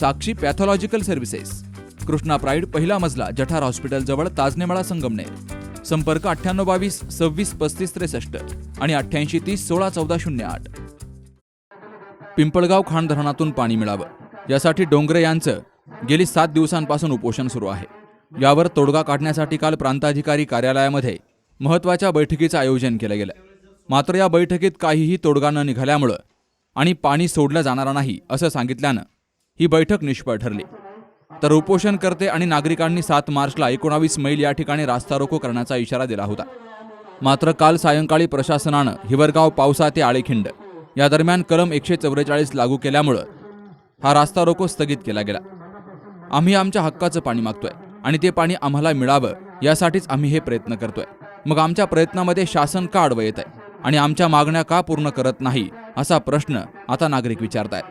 Sakshi pathological services Krishna pride पहिला मजला जठार हॉस्पिटलजवळ ताजनेमाळा संगमनेर. संपर्क अठ्ठ्याण्णव बावीस सव्वीस पस्तीस त्रेसष्ट आणि अठ्ठ्याऐंशी तीस सोळा चौदा शून्य आठ. पिंपळगाव खाण धरणातून पाणी मिळावं. यासाठी डोंगरे यांचं गेली सात दिवसांपासून उपोषण सुरू आहे. यावर तोडगा काढण्यासाठी काल प्रांताधिकारी कार्यालयामध्ये महत्त्वाच्या बैठकीचं आयोजन केलं गेलं. मात्र या बैठकीत काहीही तोडगा न निघाल्यामुळं आणि पाणी सोडलं जाणार नाही असं सांगितल्यानं ही बैठक निष्फळ ठरली. तर उपोषणकर्ते आणि नागरिकांनी सात मार्चला एकोणावीस मैल या ठिकाणी रास्ता रोको करण्याचा इशारा दिला होता. मात्र काल सायंकाळी प्रशासनानं हिवरगाव पावसा ते आळेखिंड या दरम्यान कलम एकशे चौवेचाळीस लागू केल्यामुळं हा रास्ता रोको स्थगित केला गेला. आम्ही आमच्या हक्काचं पाणी मागतोय आणि ते पाणी आम्हाला मिळावं यासाठीच आम्ही हे प्रयत्न करतोय. मग आमच्या प्रयत्नामध्ये शासन का अडवं येत आहे आणि आमच्या मागण्या का पूर्ण करत नाही असा प्रश्न आता नागरिक विचारतायत.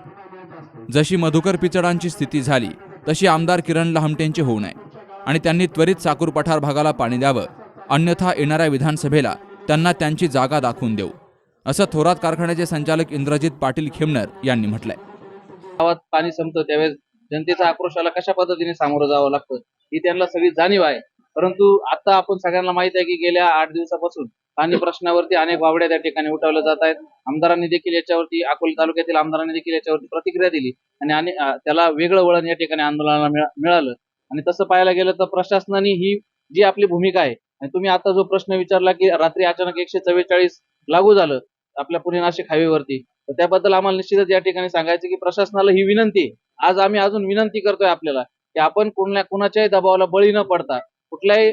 जशी मधुकर पिचडांची स्थिती झाली तशी आमदार किरण लहामटेंची होऊ नये. आणि त्यांनी त्वरित साकूर पठार भागाला पाणी द्यावं. अन्यथा येणाऱ्या विधानसभेला त्यांना त्यांची जागा दाखवून देऊ. असं थोरात कारखान्याचे संचालक इंद्रजित पाटील खेमनर यांनी म्हटलंय. गावात पाणी संपतं त्यावेळेस जनतेच्या आक्रोशाला कशा पद्धतीने सामोरं जावं लागतं ही त्यांना सगळी जाणीव आहे. परंतु आता आपण सगळ्यांना माहीत आहे की गेल्या आठ दिवसापासून पाणी प्रश्नावरती अनेक वावड्या त्या ठिकाणी उठवल्या जात आहेत. आमदारांनी देखील याच्यावरती अकोले तालुक्यातील आमदारांनी देखील याच्यावरती प्रतिक्रिया दिली आणि आणि त्याला वेगळं वळण या ठिकाणी आंदोलनाला मिळालं. आणि तसं पाहायला गेलं तर प्रशासनाने ही जी आपली भूमिका आहे आणि तुम्ही आता जो प्रश्न विचारला की रात्री अचानक एकशे चव्वेचाळीस लागू झालं आपल्या पुणे नाशिक हायवेवरती तर त्याबद्दल आम्हाला निश्चितच या ठिकाणी सांगायचं की प्रशासनाला ही विनंती आज आम्ही अजून विनंती करतोय आपल्याला की आपण कुणल्या कुणाच्याही दबावाला बळी न पडता कुठल्याही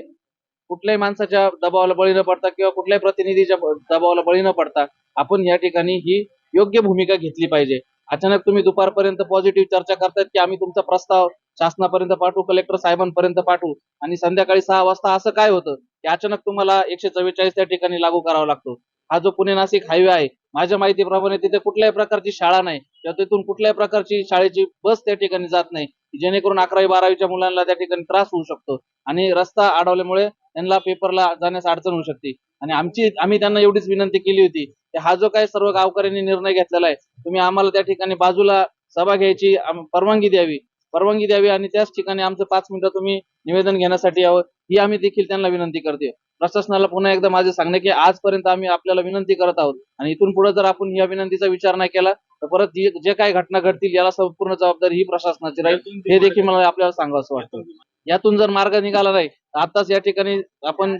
कुठल्याही माणसाच्या दबावाला बळी न पडता किंवा कुठल्याही प्रतिनिधीच्या दबावाला बळी न पडता आपण या ठिकाणी ही योग्य भूमिका घेतली पाहिजे. अचानक तुम्ही दुपारपर्यंत पॉझिटिव्ह चर्चा करतायत की आम्ही तुमचा प्रस्ताव शासनापर्यंत पाठवू कलेक्टर साहेबांपर्यंत पाठवू आणि संध्याकाळी सहा वाजता असं काय होतं? की अचानक तुम्हाला एकशे चव्वेचाळीस त्या ठिकाणी लागू करावा लागतो. हा जो पुणे नाशिक हायवे आहे माझ्या माहितीप्रमाणे तिथे कुठल्याही प्रकारची शाळा नाही. किंवा तिथून कुठल्याही प्रकारची शाळेची बस त्या ठिकाणी जात नाही. जेणेकरून अकरावी बारावीच्या मुलांना त्या ठिकाणी त्रास होऊ शकतो. आणि रस्ता अडवल्यामुळे त्यांना पेपरला जाण्यास अडचण होऊ शकते. आणि आमची आम्ही त्यांना एवढीच विनंती केली होती की हा जो काही सर्व गावकऱ्यांनी निर्णय घेतलेला आहे तुम्ही आम्हाला त्या ठिकाणी बाजूला सभा घ्यायची परवानगी द्यावी. परवानगी द्यावी आणि त्याच ठिकाणी आमचं पाच मिनिटं तुम्ही निवेदन घेण्यासाठी यावं. ही आम्ही देखील त्यांना विनंती करते प्रशासनाला पुन्हा एकदा माझे सांगणे की आजपर्यंत आम्ही आपल्याला विनंती करत आहोत. आणि इथून पुढे जर आपण या विनंतीचा विचार नाही केला तर परत जे काही घटना घडतील याला संपूर्ण जबाबदारी ही प्रशासनाची राहील. हे देखील मला आपल्याला सांगावं असं वाटतं. यातून जर मार्ग निघाला नाही तर आताच या ठिकाणी आपण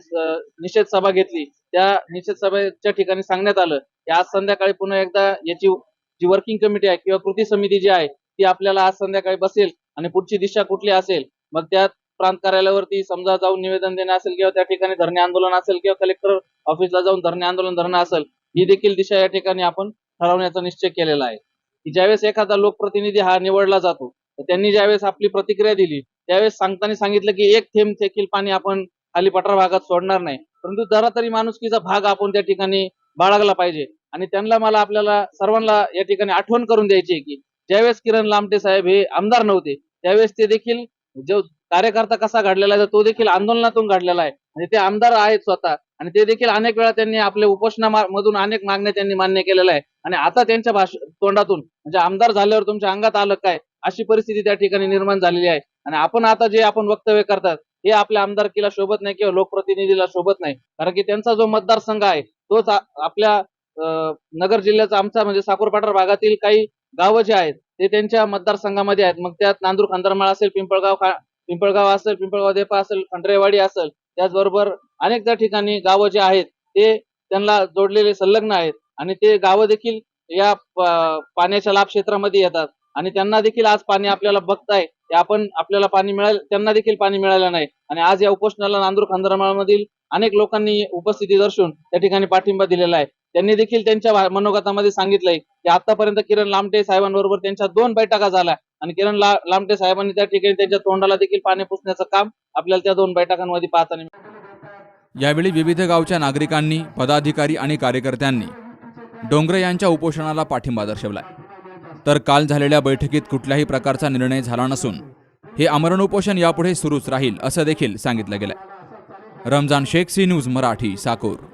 निषेध सभा घेतली. त्या निषेध सभेच्या ठिकाणी सांगण्यात आलं की आज संध्याकाळी पुन्हा एकदा याची जी वर्किंग कमिटी आहे किंवा कृती समिती जी आहे ती आपल्याला आज संध्याकाळी बसेल आणि पुढची दिशा कुठली असेल मग त्यात प्रांत कार्यालयावरती समजा जाऊन निवेदन देणं असेल किंवा त्या ठिकाणी धरणे आंदोलन असेल किंवा कलेक्टर ऑफिसला जाऊन धरणे आंदोलन धरणं असेल ही देखील दिशा या ठिकाणी आपण ठरवण्याचा निश्चय केलेला आहे. की ज्यावेळेस एखादा लोकप्रतिनिधी हा निवडला जातो तर त्यांनी ज्यावेळेस आपली प्रतिक्रिया दिली त्यावेळेस सांगताना सांगितलं की एक थेंब देखील पाणी आपण खाली पठार भागात सोडणार नाही. परंतु जरा तरी माणुसकीचा भाग आपण त्या ठिकाणी बाळगला पाहिजे आणि त्यांना मला आपल्याला सर्वांना या ठिकाणी आठवण करून द्यायची आहे की ज्यावेळेस किरण लामटे साहेब हे आमदार नव्हते त्यावेळेस ते देखील जो कार्यकर्ता कसा घडलेला आहे तर तो देखील आंदोलनातून घडलेला आहे. म्हणजे ते आमदार आहेत स्वतः. आणि ते देखील अनेक वेळा त्यांनी आपल्या उपोषणामधून अनेक मागण्या त्यांनी मान्य केलेल्या आहे आणि आता त्यांच्या भाष तोंडातून म्हणजे आमदार झाल्यावर तुमच्या अंगात आलं काय अशी परिस्थिती त्या ठिकाणी निर्माण झालेली आहे. आणि आपण आता जे आपण वक्तव्य करतात हे आपल्या आमदारकीला शोभत नाही किंवा लोकप्रतिनिधीला शोभत नाही. कारण की त्यांचा जो मतदारसंघ आहे तोच आपल्या नगर जिल्ह्याचा आमचा म्हणजे साखरपाठार भागातील काही गावं जे आहेत ते त्यांच्या मतदारसंघामध्ये आहेत. मग त्यात नांदूर खांदरमाळ असेल पिंपळगाव खा- पिंपळगाव असेल पिंपळगाव देपा असेल खंडरेवाडी असेल त्याचबरोबर अनेक त्या ठिकाणी गावं जे आहेत ते त्यांना जोडलेले संलग्न आहेत. आणि ते गावं देखील या पाण्याच्या लाभ क्षेत्रामध्ये येतात. आणि त्यांना देखील आज पाणी आपल्याला बघताय ते आपण आपल्याला पाणी मिळालं त्यांना देखील पाणी मिळालं नाही. आणि आज या उपोषणाला नांदूर खंदरमाळ मधील अनेक लोकांनी उपस्थिती दर्शवून त्या ठिकाणी पाठिंबा दिलेला आहे. त्यांनी देखील त्यांच्या मनोगतामध्ये सांगितलंय की आतापर्यंत किरण लामटे साहेबांबरोबर त्यांच्या दोन बैठका झाल्या. आणि किरण ला- लामटे साहेबांनी त्या ठिकाणी त्यांच्या तोंडाला देखील पाणी पुसण्याचं काम आपल्याला त्या दोन बैठकांमध्ये पाहताना यावेळी विविध गावच्या नागरिकांनी पदाधिकारी आणि कार्यकर्त्यांनी डोंगरे यांच्या उपोषणाला पाठिंबा दर्शवलाय. तर काल झालेल्या बैठकीत कुठल्याही प्रकारचा निर्णय झाला नसून हे आमरण उपोषण यापुढे सुरूच राहील असं देखील सांगितलं गेलंय. Ramjan Shaikh C news Marathi Sakor.